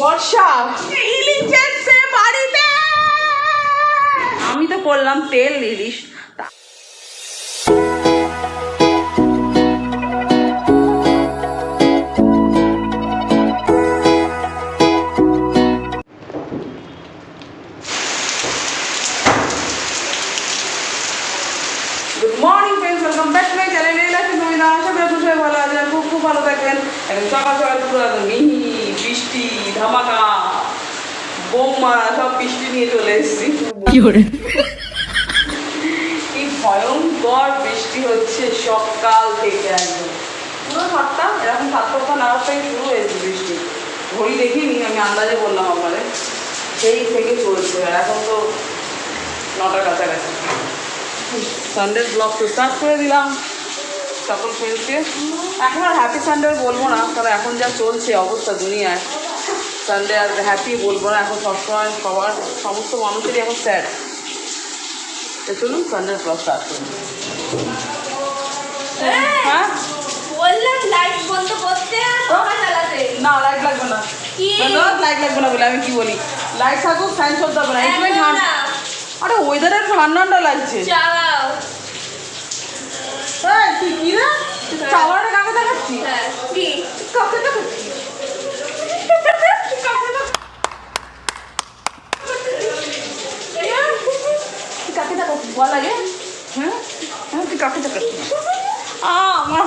বর্ষা। ইলিশ এসছে বাড়িতে। আমি তো করলাম তেল ইলিশ। সকাল সকাল পুরো মিহি। বৃষ্টি ধামাকা বোম মারা সব বৃষ্টি নিয়ে চলে এসেছি। কি ভয়ঙ্কর বৃষ্টি হচ্ছে সকাল থেকে একদম। পুরো সাতটা এরকম সাতটা শুরু হয়েছে বৃষ্টি। ঘড়ি দেখিনি আমি আন্দাজে বললাম আপনাদের। সেই থেকে চলছে আর এখন তো নটার কাছাকাছি। সানডের ব্লগ তো স্টার্ট করে দিলাম। সকল ফ্রেন্ডসকে এখন আর হ্যাপি সানডে বলব না কারণ এখন যা চলছে অবস্থা দুনিয়ায়। সানডে আর হ্যাপি বলব না। এখন সবসময় সবার সমস্ত মানুষেরই এখন স্যাড তো চলুন সানডে ব্লগ স্টার্ট করুন হ্যাঁ? বললাম লাইট বন্ধ করতে আর পাখা চালাতে। না লাইট লাগবে না। লাইট লাগবে না বলে আমি কি বলি? লাইট থাকুক ফ্যান চলতে হবে না। ঠান্ডা আরে ওয়েদারের ঠান্ডা ঠান্ডা লাগছে। চালাও। তুই কি রে? চাওয়াটা কাকে দেখাচ্ছি? কি? কাকে কাকে দেখাচ্ছি? তুই আগে হ্যাঁ? হ্যাঁ তুই কাকে আ, আমার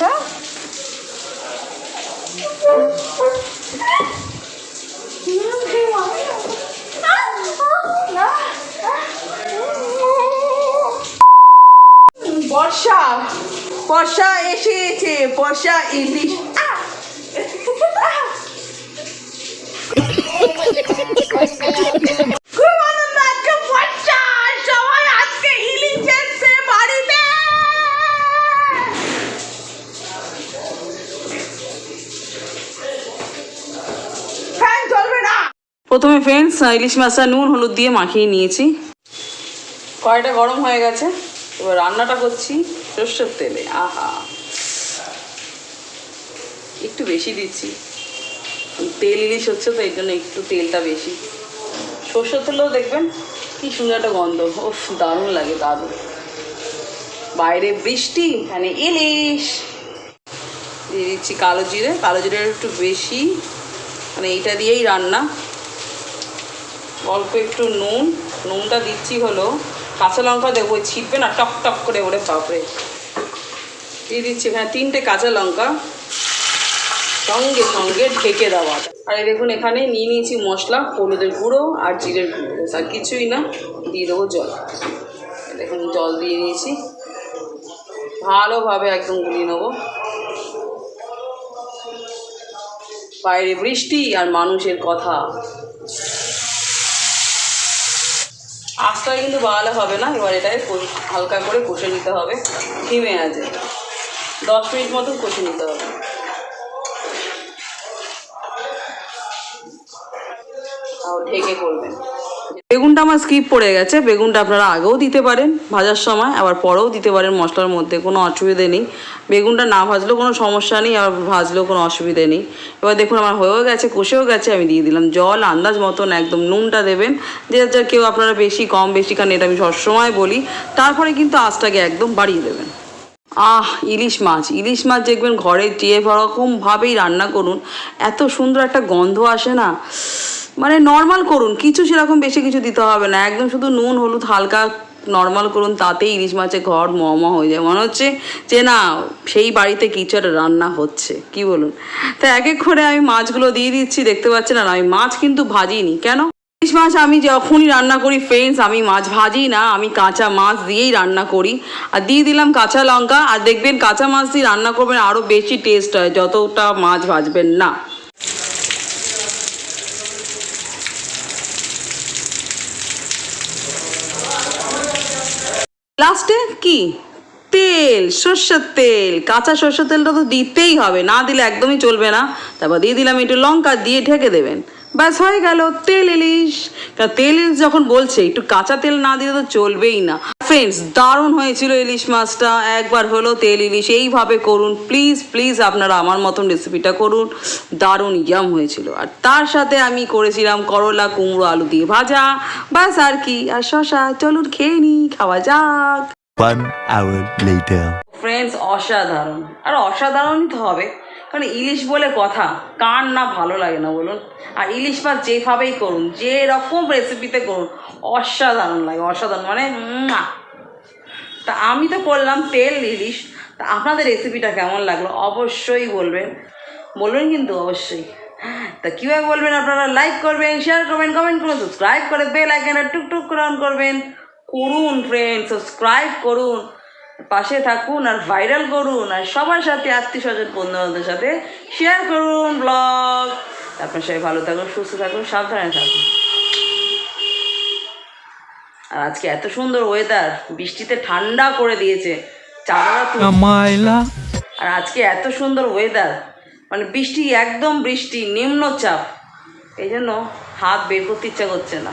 হ্যাঁ? বর্ষা বর্ষা এসেছে। বর্ষা ইলিশ প্রথমে ফ্রেন্ডস ইলিশ মাছটা নুন, হলুদ দিয়ে মাখিয়ে নিয়েছি। কড়াইটা গরম হয়ে গেছে। এবার রান্নাটা করছি সর্ষের তেলে। আহা। একটু বেশি দিচ্ছি। তেল ইলিশ হচ্ছে তো এই জন্য একটু তেলটা বেশি। সর্ষের তেলেও দেখবেন কি সুন্দর একটা গন্ধ। ওফ দারুণ লাগে, দারুণ। বাইরে বৃষ্টি, এখানে ইলিশ। দিয়ে দিচ্ছি কালো জিরে। কালো জিরে একটু বেশি। মানে এইটা দিয়েই রান্না। অল্প একটু নুন। নুনটা দিচ্ছি হলো কাঁচা লঙ্কা দেবো ছিটবে না, টক টক করে ওরে বাপরে। দিয়ে দিচ্ছি এখানে তিনটে কাঁচা লঙ্কা। সঙ্গে সঙ্গে ঢেকে দেওয়া আর দেখুন, এখানে নিয়ে নিয়েছি মশলা, হলুদের গুঁড়ো আর জিরের গুঁড়ো। আর কিছুই না, দিয়ে দেবো জল। দেখুন, জল দিয়ে নিয়েছি। ভালোভাবে একদম গুলিয়ে নেব। বাইরে বৃষ্টি আর মানুষের কথা। আস্তা কিন্তু বাড়ালে হবে না, এবার এটাকে হালকা করে কষে নিতে হবে। ধিমে আছে। দশ মিনিট মতন কষে নিতে হবে। ঢেকে করবেন। বেগুনটা আমার স্কিপ পড়ে গেছে, বেগুনটা আপনারা আগেও দিতে পারেন ভাজার সময়, আবার পরেও দিতে পারেন মশলার মধ্যে, কোনো অসুবিধে নেই। বেগুনটা না ভাজলেও কোনো সমস্যা নেই, আবার ভাজলেও কোনো অসুবিধে নেই। এবার দেখুন আমার হয়েও গেছে, কষেও গেছে, আমি দিয়ে দিলাম জল, আন্দাজ মতন একদম নুনটা দেবেন, যে যার কেউ আপনারা বেশি, কম, বেশি খান, এটা আমি সবসময় বলি। তারপরে কিন্তু আঁচটাকে একদম বাড়িয়ে দেবেন। আহ, ইলিশ মাছ ইলিশ মাছ দেখবেন ঘরে যে রকমভাবেই রান্না করুন, এত সুন্দর একটা গন্ধ আসে না? মানে নর্মাল করুন, কিছু সেরকম বেশি কিছু দিতে হবে না, একদম শুধু নুন, হলুদ, হালকা নর্মাল করুন, তাতেই ইলিশ মাছের ঘর মমা হয়ে যায়। মনে হচ্ছে যে না, সেই বাড়িতে কিছু একটা রান্না হচ্ছে, কি বলুন? তা এক এক করে আমি মাছগুলো দিয়ে দিচ্ছি, দেখতে পাচ্ছেন? আর আমি মাছ কিন্তু ভাজিনি, কেন? ইলিশ মাছ আমি যখনই রান্না করি ফ্রেন্ডস আমি মাছ ভাজি না, আমি কাঁচা মাছ দিয়েই রান্না করি। আর দিয়ে দিলাম কাঁচা লঙ্কা, আর দেখবেন কাঁচা মাছ দিয়ে রান্না করবেন আরও বেশি টেস্ট হয়, যতটা মাছ ভাজবেন না। লাস্টে কি? তেল, সর্ষের তেল। কাঁচা সর্ষের তেলটা তো দিতেই হবে, না দিলে একদমই চলবে না। তারপর দিয়ে দিলাম একটু লঙ্কা, দিয়ে ঢেকে দেবেন। ব্যাস, হয়ে গেল, তেল ইলিশ। তেল ইলিশ যখন বলছে, একটু কাঁচা তেল না দিলে তো চলবেই না। ফ্রেন্ডস দারুণ হয়েছিল ইলিশ মাছটা। একবার হলো তেল ইলিশ। এইভাবে করুন। প্লিজ প্লিজ আপনারা আমার মতন রেসিপিটা করুন। দারুণ ইয়াম হয়েছিল। আর তার সাথে আমি করেছিলাম করলা কুমড়ো আলু দিয়ে ভাজা। বাস আর কি। আর শশা চলুন খেয়ে নিই খাওয়া যাক. ফ্রেন্ডস অসাধারণ। আর অসাধারণই তো হবে। কারণ ইলিশ বলে কথা কার না ভালো লাগে না বলুন। আর ইলিশ মাছ যেভাবেই করুন যে রকম রেসিপিতে করুন অসাধারণ লাগে অসাধারণ। মানে। তা আমি তো করলাম তেল ইলিশ তা আপনাদের রেসিপিটা কেমন লাগল? অবশ্যই বলবেন। বলবেন কিন্তু অবশ্যই। তা কীভাবে বলবেন আপনারা? লাইক করবেন শেয়ার করবেন কমেন্ট করুন সাবস্ক্রাইব করে বেল আইকনটা টুকটুক করে অন করবেন। করুন ফ্রেন্ড সাবস্ক্রাইব করুন। পাশে থাকুন আর ভাইরাল করুন। আর সবার সাথে আত্মীয় স্বজন বন্ধুবান্ধবের সাথে শেয়ার করুন ব্লগ আপনার সবাই ভালো থাকুন, সুস্থ থাকুন, সাবধানে থাকুন। আর আজকে এত সুন্দর ওয়েদার বৃষ্টিতে ঠান্ডা করে দিয়েছে চাদরা আর আজকে এত সুন্দর ওয়েদার মানে বৃষ্টি একদম বৃষ্টি নিম্নচাপ এই জন্য হাত বের করতে ইচ্ছা করছে না।